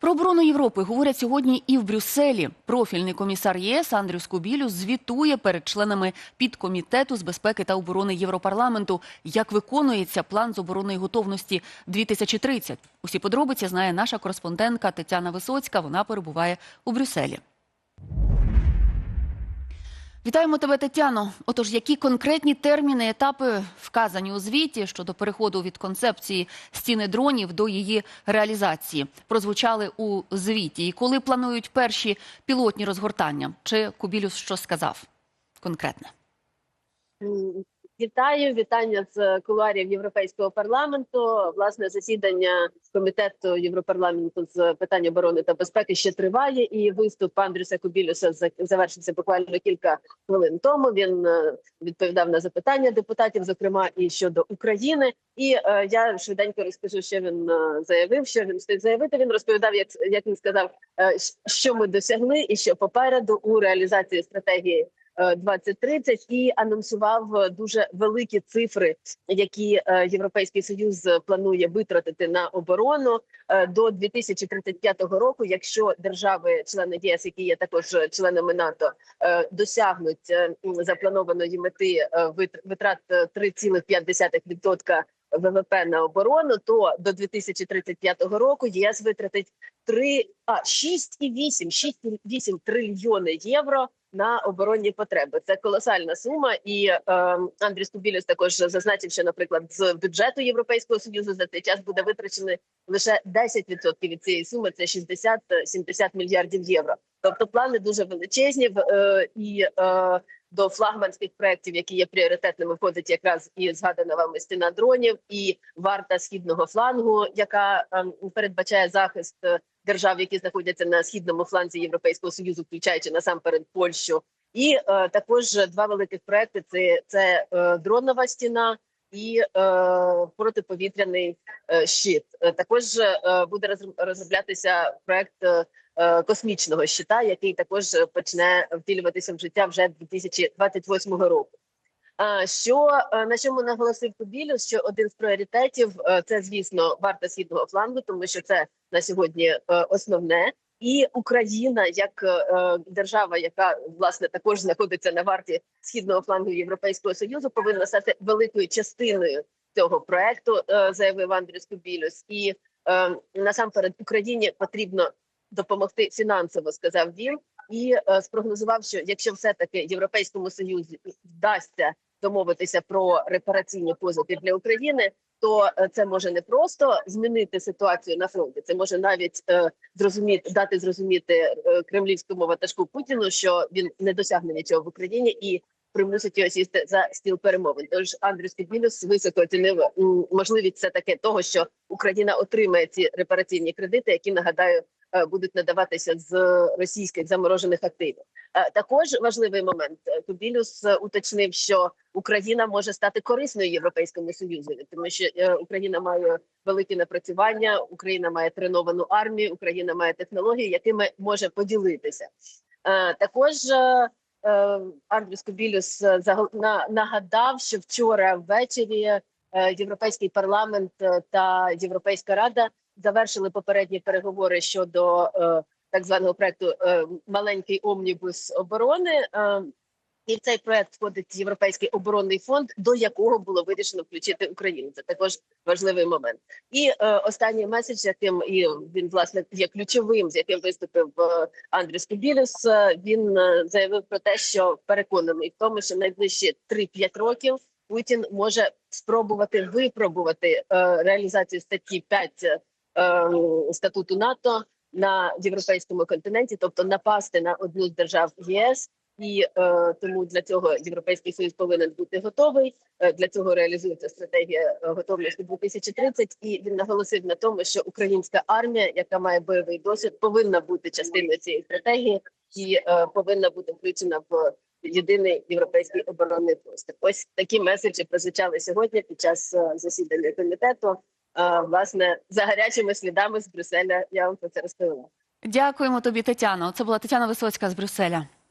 Про оборону Європи говорять сьогодні і в Брюсселі. Профільний комісар єС Андрюс Кубілюс звітує перед членами підкомітету з безпеки та оборони Європарламенту, як виконується план з оборонної готовності 2030. Усі подробиці знає наша кореспондентка Тетяна Висоцька. Вона перебуває у Брюсселі. Вітаємо тебе, Тетяно. Отож, які конкретні терміни, етапи вказані у звіті щодо переходу від концепції стіни дронів до її реалізації прозвучали у звіті? І коли планують перші пілотні розгортання? Чи Кубілюс що сказав конкретне? Вітаю, вітання з кулуарів Європейського парламенту. Власне засідання комітету Європарламенту з питань оборони та безпеки ще триває. І виступ Андрюса Кубілюса завершився буквально кілька хвилин тому. Він е, відповідав на запитання депутатів, зокрема і щодо України. І е, я швиденько розкажу, що він е, заявив. Що він встиг заявити. Він розповідав, як як він сказав, е, що ми досягли, і що попереду у реалізації стратегії 2030 і анонсував е, дуже великі цифри, які е, Європейський Союз планує витратити на оборону е, до 2035 року. Якщо держави-члени ЄС, які є також членами НАТО, досягнуть запланованої мети вит- витрат е, 3,5% ВВП на оборону, то до 2035 року єС витратить 3, а 6,8 6,8 трильйони євро на оборонні потреби. Це колосальна сума. І е, Андрій Скубілюс також зазначив, що, наприклад, з бюджету Європейського союзу за цей час буде витрачено лише 10% від цієї суми. Це 60-70 мільярдів євро. Тобто плани дуже величезні е, і е, до флагманських проєктів, які є пріоритетними, входить якраз і згадана вами стіна дронів, і варта східного флангу, яка ем, передбачає захист е, держав, які знаходяться на східному фланзі Європейського союзу, включаючи насамперед Польщу, і е, також два великих проекти: це, це е, дронова стіна. І е, протиповітряний е, щит Е, також е, буде розроб- розроблятися проект е, космічного щита, який також почне втілюватися в життя вже 2028 року. А що е, на чому наголосив Кубілюс, що один з пріоритетів е, це, звісно, варта східного флангу, тому що це на сьогодні е, основне. І Україна, як е, держава, яка власне також знаходиться на варті східного флангу Європейського союзу, повинна стати великою частиною цього проекту, е, заявив Андрій Кубілюс. І е, насамперед Україні потрібно допомогти фінансово, сказав він, і е, спрогнозував, що якщо все таки європейському союзі вдасться домовитися про репараційні позики для України, то е, це може не просто змінити ситуацію на фронті, це може навіть е, зрозуміти дати зрозуміти е, кремлівському ватажку Путіну, що він не досягне нічого в Україні і примусить його сісти за стіл перемовин. Тож Андрій Спідмінус високо оцінив можливість все таки того, що Україна отримає ці репараційні кредити, які нагадаю будуть надаватися з російських заморожених активів. Е, Також важливий момент Е, Кубілюс е, уточнив, що Україна може стати корисною європейському союзу, тому що е, Україна має великі напрацювання, Україна має треновану армію, Україна має технології, якими може поділитися. Е, Також е, е, Андрюс Кубілюс е, нагадав, що вчора ввечері е, Європейський парламент е, та Європейська рада завершили попередні переговори щодо е, так званого проекту е, маленький омнібус оборони. Е, і в цей проект входить Європейський оборонний фонд, до якого було вирішено включити Україну. Це також важливий момент. І е, останній меседж, яким і він власне є ключовим, з яким виступив е, Андрій Скобілюс, е, він е, заявив про те, що переконаний в тому, що найближчі 3-5 років Путін може спробувати випробувати е, реалізацію статті 5 е, статуту НАТО на європейському континенті, тобто напасти на одну з держав ЄС. І е, тому для цього європейський союз повинен бути готовий. Е, для цього реалізується стратегія готовності 2030. І він наголосив на тому, що українська армія, яка має бойовий досвід, повинна бути частиною цієї стратегії і е, повинна бути включена в єдиний європейський оборонний простір. Ось такі меседжі прозвучали сьогодні під час е, засідання комітету. Власне за гарячими слідами з Брюсселя я вам про це розповіла. Дякуємо тобі, Тетяно. Це була Тетяна Висоцька з Брюсселя.